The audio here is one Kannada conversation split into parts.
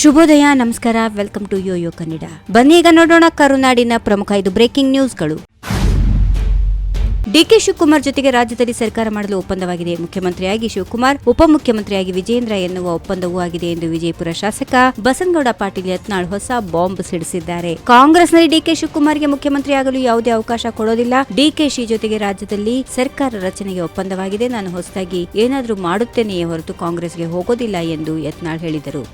ಶುಭೋದಯ, ನಮಸ್ಕಾರ ವೆಲ್ಕಮ್ ಟು ಯೋಯೋ ಕನ್ನಡ ಬನ್ನಿ ಈಗ ನೋಡೋಣ ಕರುನಾಡಿನ ಪ್ರಮುಖ ಐದು ಬ್ರೇಕಿಂಗ್ ನ್ಯೂಸ್ಗಳು ಡಿಕೆ ಶಿವಕುಮಾರ್ ಜೊತೆಗೆ ರಾಜ್ಯದಲ್ಲಿ ಸರ್ಕಾರ ಮಾಡಲು ಒಪ್ಪಂದವಾಗಿದೆ. ಮುಖ್ಯಮಂತ್ರಿಯಾಗಿ ಶಿವಕುಮಾರ್, ಉಪಮುಖ್ಯಮಂತ್ರಿಯಾಗಿ ವಿಜೇಂದ್ರ ಎನ್ನುವ ಒಪ್ಪಂದವೂ ಆಗಿದೆ ಎಂದು ವಿಜಯಪುರ ಶಾಸಕ ಬಸನಗೌಡ ಪಾಟೀಲ್ ಯತ್ನಾಳ್ ಹೊಸ ಬಾಂಬ್ ಸಿಡಿಸಿದ್ದಾರೆ. ಕಾಂಗ್ರೆಸ್ನಲ್ಲಿ ಡಿಕೆ ಶಿವಕುಮಾರ್ಗೆ ಮುಖ್ಯಮಂತ್ರಿಯಾಗಲು ಯಾವುದೇ ಅವಕಾಶ ಕೊಡೋದಿಲ್ಲ. ಡಿಕೆಶಿ ಜೊತೆಗೆ ರಾಜ್ಯದಲ್ಲಿ ಸರ್ಕಾರ ರಚನೆಗೆ ಒಪ್ಪಂದವಾಗಿದೆ. ನಾನು ಹೊಸದಾಗಿ ಏನಾದರೂ ಮಾಡುತ್ತೇನೆಯೇ ಹೊರತು ಕಾಂಗ್ರೆಸ್ಗೆ ಹೋಗೋದಿಲ್ಲ ಎಂದು ಯತ್ನಾಳ್ ಹೇಳಿದರು.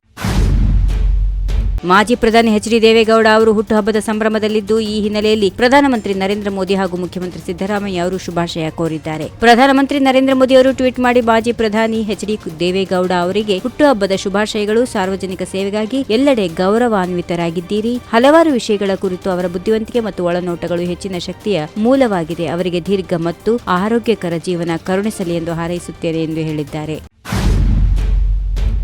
ಮಾಜಿ ಪ್ರಧಾನಿ ಎಚ್ ಡಿ ದೇವೇಗೌಡ ಅವರು ಹುಟ್ಟುಹಬ್ಬದ ಸಂಭ್ರಮದಲ್ಲಿದ್ದು ಈ ಹಿನ್ನೆಲೆಯಲ್ಲಿ ಪ್ರಧಾನಮಂತ್ರಿ ನರೇಂದ್ರ ಮೋದಿ ಹಾಗೂ ಮುಖ್ಯಮಂತ್ರಿ ಸಿದ್ದರಾಮಯ್ಯ ಅವರು ಶುಭಾಶಯ ಕೋರಿದ್ದಾರೆ. ಪ್ರಧಾನಮಂತ್ರಿ ನರೇಂದ್ರ ಮೋದಿ ಅವರು ಟ್ವೀಟ್ ಮಾಡಿ ಮಾಜಿ ಪ್ರಧಾನಿ ಎಚ್ ಡಿ ದೇವೇಗೌಡ ಅವರಿಗೆ ಹುಟ್ಟುಹಬ್ಬದ ಶುಭಾಶಯಗಳು, ಸಾರ್ವಜನಿಕ ಸೇವೆಗಾಗಿ ಎಲ್ಲೆಡೆ ಗೌರವಾನ್ವಿತರಾಗಿದ್ದೀರಿ. ಹಲವಾರು ವಿಷಯಗಳ ಕುರಿತು ಅವರ ಬುದ್ಧಿವಂತಿಕೆ ಮತ್ತು ಒಳನೋಟಗಳು ಹೆಚ್ಚಿನ ಶಕ್ತಿಯ ಮೂಲವಾಗಿದೆ. ಅವರಿಗೆ ದೀರ್ಘ ಮತ್ತು ಆರೋಗ್ಯಕರ ಜೀವನ ಕರುಣಿಸಲಿ ಎಂದು ಹಾರೈಸುತ್ತೇನೆ ಎಂದು ಹೇಳಿದ್ದಾರೆ.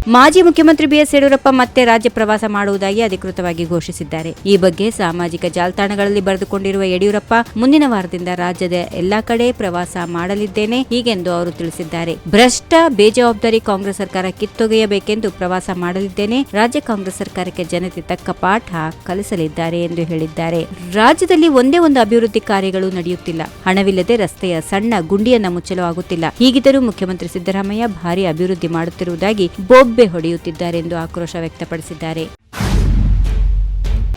ಮಾಜಿ ಮುಖ್ಯಮಂತ್ರಿ ಬಿಎಸ್ ಯಡಿಯೂರಪ್ಪ ಮತ್ತೆ ರಾಜ್ಯ ಪ್ರವಾಸ ಮಾಡುವುದಾಗಿ ಅಧಿಕೃತವಾಗಿ ಘೋಷಿಸಿದ್ದಾರೆ. ಈ ಬಗ್ಗೆ ಸಾಮಾಜಿಕ ಜಾಲತಾಣಗಳಲ್ಲಿ ಬರೆದುಕೊಂಡಿರುವ ಯಡಿಯೂರಪ್ಪ, ಮುಂದಿನ ವಾರದಿಂದ ರಾಜ್ಯದ ಎಲ್ಲಾ ಕಡೆ ಪ್ರವಾಸ ಮಾಡಲಿದ್ದೇನೆ ಹೀಗೆಂದು ಅವರು ತಿಳಿಸಿದ್ದಾರೆ. ಭ್ರಷ್ಟ, ಬೇಜವಾಬ್ದಾರಿ ಕಾಂಗ್ರೆಸ್ ಸರ್ಕಾರ ಕಿತ್ತೊಗೆಯಬೇಕೆಂದು ಪ್ರವಾಸ ಮಾಡಲಿದ್ದೇನೆ, ರಾಜ್ಯ ಕಾಂಗ್ರೆಸ್ ಸರ್ಕಾರಕ್ಕೆ ಜನತೆ ತಕ್ಕ ಪಾಠ ಕಲಿಸಲಿದ್ದಾರೆ ಎಂದು ಹೇಳಿದ್ದಾರೆ. ರಾಜ್ಯದಲ್ಲಿ ಒಂದೇ ಒಂದು ಅಭಿವೃದ್ಧಿ ಕಾರ್ಯಗಳು ನಡೆಯುತ್ತಿಲ್ಲ. ಹಣವಿಲ್ಲದೆ ರಸ್ತೆಯ ಸಣ್ಣ ಗುಂಡಿಯನ್ನ ಮುಚ್ಚಲು ಆಗುತ್ತಿಲ್ಲ. ಹೀಗಿದ್ದರೂ ಮುಖ್ಯಮಂತ್ರಿ ಸಿದ್ದರಾಮಯ್ಯ ಭಾರಿ ಅಭಿವೃದ್ಧಿ ಮಾಡುತ್ತಿರುವುದಾಗಿ ಬೊಬ್ಬೆ ಹೊಡೆಯುತ್ತಿದ್ದಾರೆ ಎಂದು ಆಕ್ರೋಶ ವ್ಯಕ್ತಪಡಿಸಿದ್ದಾರೆ.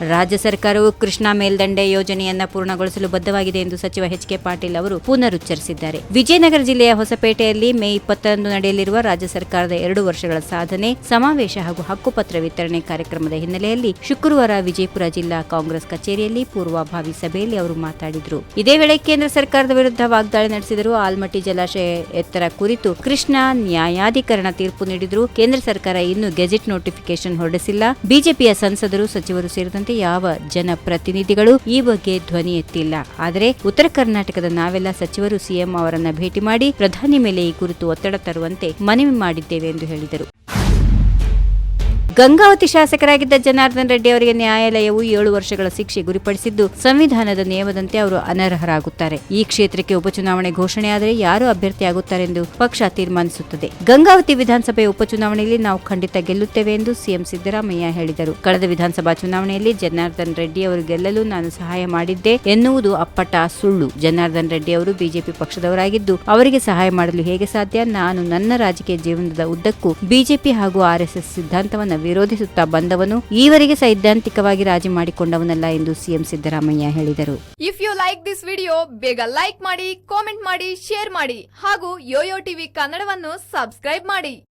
ರಾಜ್ಯ ಸರ್ಕಾರವು ಕೃಷ್ಣಾ ಮೇಲ್ದಂಡೆ ಯೋಜನೆಯನ್ನ ಪೂರ್ಣಗೊಳಿಸಲು ಬದ್ಧವಾಗಿದೆ ಎಂದು ಸಚಿವ ಎಚ್ ಕೆ ಪಾಟೀಲ್ ಅವರು ಪುನರುಚ್ಚರಿಸಿದ್ದಾರೆ. ವಿಜಯನಗರ ಜಿಲ್ಲೆಯ ಹೊಸಪೇಟೆಯಲ್ಲಿ ಮೇ ಇಪ್ಪತ್ತರಂದು ನಡೆಯಲಿರುವ ರಾಜ್ಯ ಸರ್ಕಾರದ ಎರಡು ವರ್ಷಗಳ ಸಾಧನೆ, ಸಮಾವೇಶ ಹಾಗೂ ಹಕ್ಕುಪತ್ರ ವಿತರಣೆ ಕಾರ್ಯಕ್ರಮದ ಹಿನ್ನೆಲೆಯಲ್ಲಿ ಶುಕ್ರವಾರ ವಿಜಯಪುರ ಜಿಲ್ಲಾ ಕಾಂಗ್ರೆಸ್ ಕಚೇರಿಯಲ್ಲಿ ಪೂರ್ವಭಾವಿ ಸಭೆಯಲ್ಲಿ ಅವರು ಮಾತಾಡಿದರು. ಇದೇ ವೇಳೆ ಕೇಂದ್ರ ಸರ್ಕಾರದ ವಿರುದ್ಧ ವಾಗ್ದಾಳಿ ನಡೆಸಿದರು ಆಲ್ಮಟ್ಟಿ ಜಲಾಶಯ ಎತ್ತರ ಕುರಿತು ಕೃಷ್ಣ ನ್ಯಾಯಾಧಿಕರಣ ತೀರ್ಪು ನೀಡಿದರು. ಕೇಂದ್ರ ಸರ್ಕಾರ ಇನ್ನೂ ಗೆಜೆಟ್ ನೋಟಿಫಿಕೇಶನ್ ಹೊರಡಿಸಿಲ್ಲ. ಬಿಜೆಪಿಯ ಸಂಸದರು, ಸಚಿವರು ಸೇರಿದಂತೆ ಯಾವ ಜನಪ್ರತಿನಿಧಿಗಳು ಈ ಬಗ್ಗೆ ಧ್ವನಿ ಎತ್ತಿಲ್ಲ. ಆದರೆ ಉತ್ತರ ಕರ್ನಾಟಕದ ನಾವೆಲ್ಲ ಸಚಿವರು ಸಿಎಂ ಅವರನ್ನ ಭೇಟಿ ಮಾಡಿ ಪ್ರಧಾನಿ ಮೇಲೆ ಈ ಕುರಿತು ಒತ್ತಡ ತರುವಂತೆ ಮನವಿ ಮಾಡಿದ್ದೇವೆ ಎಂದು ಹೇಳಿದರು. ಗಂಗಾವತಿ ಶಾಸಕರಾಗಿದ್ದ ಜನಾರ್ದನ್ ರೆಡ್ಡಿ ಅವರಿಗೆ ನ್ಯಾಯಾಲಯವು ಏಳು ವರ್ಷಗಳ ಶಿಕ್ಷೆ ಗುರಿಪಡಿಸಿದ್ದು, ಸಂವಿಧಾನದ ನಿಯಮದಂತೆ ಅವರು ಅನರ್ಹರಾಗುತ್ತಾರೆ. ಈ ಕ್ಷೇತ್ರಕ್ಕೆ ಉಪಚುನಾವಣೆ ಘೋಷಣೆಯಾದರೆ ಯಾರು ಅಭ್ಯರ್ಥಿಯಾಗುತ್ತಾರೆ ಎಂದು ಪಕ್ಷ ತೀರ್ಮಾನಿಸುತ್ತದೆ. ಗಂಗಾವತಿ ವಿಧಾನಸಭೆ ಉಪಚುನಾವಣೆಯಲ್ಲಿ ನಾವು ಖಂಡಿತ ಗೆಲ್ಲುತ್ತೇವೆ ಎಂದು ಸಿಎಂ ಸಿದ್ದರಾಮಯ್ಯ ಹೇಳಿದರು. ಕಳೆದ ವಿಧಾನಸಭಾ ಚುನಾವಣೆಯಲ್ಲಿ ಜನಾರ್ದನ್ ರೆಡ್ಡಿ ಅವರು ಗೆಲ್ಲಲು ನಾನು ಸಹಾಯ ಮಾಡಿದ್ದೆ ಎನ್ನುವುದು ಅಪ್ಪಟ ಸುಳ್ಳು. ಜನಾರ್ದನ್ ರೆಡ್ಡಿ ಅವರು ಬಿಜೆಪಿ ಪಕ್ಷದವರಾಗಿದ್ದು, ಅವರಿಗೆ ಸಹಾಯ ಮಾಡಲು ಹೇಗೆ ಸಾಧ್ಯ? ನಾನು ನನ್ನ ರಾಜಕೀಯ ಜೀವನದ ಉದ್ದಕ್ಕೂ ಬಿಜೆಪಿ ಹಾಗೂ ಆರ್ಎಸ್ಎಸ್ ಸಿದ್ಧಾಂತವನ್ನು ವಿರೋಧಿಸುತ್ತಾ ಬಂದವನು ಈವರೆಗೆ ಸೈದ್ಧಾಂತಿಕವಾಗಿ ರಾಜಿ ಮಾಡಿಕೊಂಡವನಲ್ಲ ಎಂದು ಸಿಎಂ ಸಿದ್ದರಾಮಯ್ಯ ಹೇಳಿದರು. If you like this video ಬೇಗ ಲೈಕ್ ಮಾಡಿ ಕಾಮೆಂಟ್ ಮಾಡಿ ಶೇರ್ ಮಾಡಿ ಹಾಗೂ ಯೋಯೋ ಟಿವಿ ಕನ್ನಡವನ್ನು ಸಬ್ಸ್ಕ್ರೈಬ್ ಮಾಡಿ.